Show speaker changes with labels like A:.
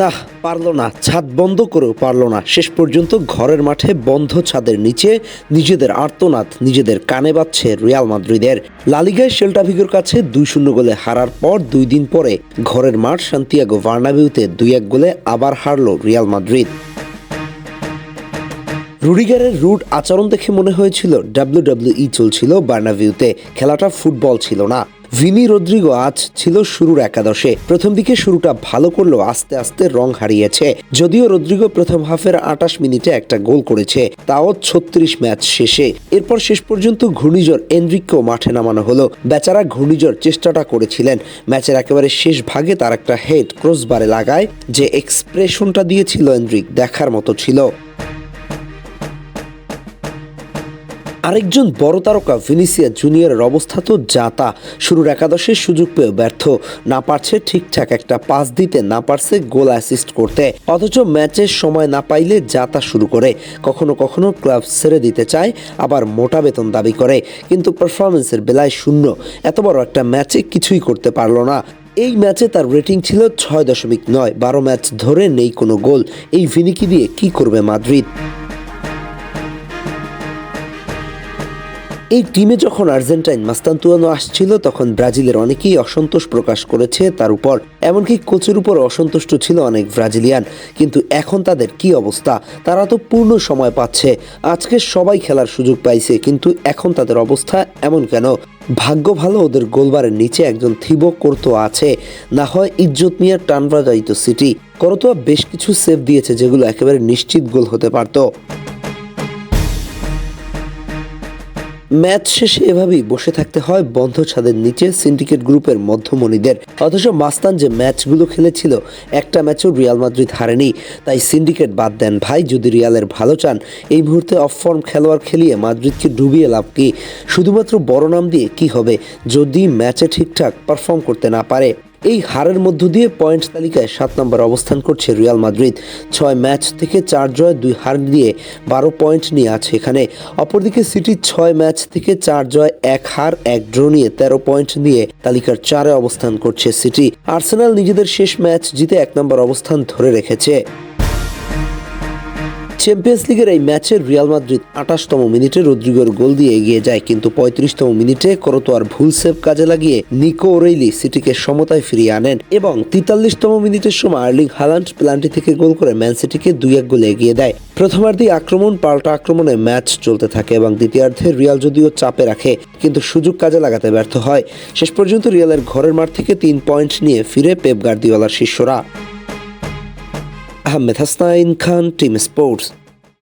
A: না, পারল না। ছাদ বন্ধ করেও পারল না। শেষ পর্যন্ত ঘরের মাঠে বন্ধ ছাদের নিচে নিজেদের আর্তনাদ, নিজেদের কানে বাচ্ছে রিয়াল মাদ্রিদের। লালিগায় সেল্টাভিগোর কাছে দুই শূন্য গোলে হারার পর দুই দিন পরে ঘরের মাঠ সান্তিয়াগো ভার্নাবিউতে দুই এক গোলে আবার হারল রিয়াল মাদ্রিদ। রুডিগারের রুট আচরণ দেখে মনে হয়েছিল ডাব্লিউডাব্লিউই চলছিল বার্নাভিউতে। খেলাটা ফুটবল ছিল না। ভিনি রদ্রিগো আজ ছিল শুরুর একাদশে। প্রথম দিকে শুরুটা ভালো করলেও আস্তে আস্তে রং হারিয়েছে। যদিও রদ্রিগো প্রথম হাফের আটাশ মিনিটে একটা গোল করেছে, তাও ছত্রিশ ম্যাচ শেষে। এরপর শেষ পর্যন্ত ঘূর্ণিঝড় এনরিককেও মাঠে নামানো হলো। বেচারা ঘূর্ণিঝড় চেষ্টাটা করেছিলেন। ম্যাচের একেবারে শেষ ভাগে তার একটা হেড ক্রসবারে লাগায়, যে এক্সপ্রেশনটা দিয়েছিল এনরিক দেখার মতো ছিল। আরেকজন বড় তারকা ভিনিসিয়া জুনিয়রের অবস্থা তো যাতা শুরুর একাদশের সুযোগ পেয়ে ব্যর্থ। না পারছে ঠিকঠাক একটা পাস দিতে, না পারছে গোল অ্যাসিস্ট করতে। অথচ ম্যাচের সময় না পাইলে যাতা শুরু করে। কখনো কখনো ক্লাব ছেড়ে দিতে চায়, আবার মোটা বেতন দাবি করে। কিন্তু পারফরমেন্সের বেলায় শূন্য। এত বড় একটা ম্যাচে কিছুই করতে পারল না। এই ম্যাচে তার রেটিং ছিল ছয় দশমিক নয়। বারো ম্যাচ ধরে নেই কোনো গোল। এই ভিনিকি দিয়ে কি করবে মাদ্রিদ? এই টিমে যখন আর্জেন্টাইন মাস্তান্তুয়ানো আসছিল, তখন ব্রাজিলের অনেকেই অসন্তোষ প্রকাশ করেছে তার উপর। এমনকি কোচের উপর অসন্তুষ্ট ছিল অনেক ব্রাজিলিয়ান। কিন্তু এখন তাদের কি অবস্থা? তারা তো পূর্ণ সময় পাচ্ছে। আজকে সবাই খেলার সুযোগ পাইছে, কিন্তু এখন তাদের অবস্থা এমন কেন? ভাগ্য ভালো, ওদের গোলবারের নিচে একজন থিবো করতো আছে। না হয় ইজ্জত মিয়ার টানবা সিটি। করতোয়া বেশ কিছু সেভ দিয়েছে, যেগুলো একেবারে নিশ্চিত গোল হতে পারতো। ম্যাচ শেষে এভাবেই বসে থাকতে হয় বন্ধ ছাদের নিচে সিন্ডিকেট গ্রুপের মধ্যমণিদের। অথচ মাস্তান যে ম্যাচগুলো খেলেছিল, একটা ম্যাচও রিয়াল মাদ্রিদ হারেনি। তাই সিন্ডিকেট বাদ দেন ভাই, যদি রিয়ালের ভালো চান, এই মুহূর্তে অফ ফর্ম খেলোয়াড় খেলিয়ে মাদ্রিদকে ডুবিয়ে লাভ কি? শুধুমাত্র বড় নাম দিয়ে কি হবে যদি ম্যাচে ঠিকঠাক পারফর্ম করতে না পারে? এই হারের মধ্য দিয়ে পয়েন্ট তালিকায় সাত নম্বর অবস্থান করছে রিয়াল মাদ্রিদ। ছয় ম্যাচ থেকে চার জয়, দুই হার দিয়ে বারো পয়েন্ট নিয়ে আছে এখানে। অপরদিকে সিটি ছয় ম্যাচ থেকে চার জয়, এক হার, এক ড্র নিয়ে তেরো পয়েন্ট নিয়ে তালিকার চারে অবস্থান করছে সিটি। আর্সেনাল নিজেদের শেষ ম্যাচ জিতে এক নম্বর অবস্থান ধরে রেখেছে। চ্যাম্পিয়ন্স লিগের এই ম্যাচে রিয়াল মাদ্রিদ আঠাশতম মিনিটে রদ্রিগোর গোল দিয়ে এগিয়ে যায়, কিন্তু পঁয়ত্রিশতম মিনিটে করতোয়ার ভুল সেভ কাজে লাগিয়ে নিকো ওরেইলি সিটিকে সমতায় ফিরিয়ে আনেন এবং তেতাল্লিশতম মিনিটের সময় আর্লিং হালান্ড প্লান্টি থেকে গোল করে ম্যান সিটিকে দুই এক গোলে এগিয়ে দেয়। প্রথমার্ধে আক্রমণ, পাল্টা আক্রমণে ম্যাচ চলতে থাকে এবং দ্বিতীয়ার্ধে রিয়াল যদিও চাপে রাখে, কিন্তু সুযোগ কাজে লাগাতে ব্যর্থ হয়। শেষ পর্যন্ত রিয়ালের ঘরের মাঠ থেকে তিন পয়েন্ট নিয়ে ফিরে পেপ গার্দিওয়ালার শিষ্যরা। Ahmed Hasnain, Khan Team Sports.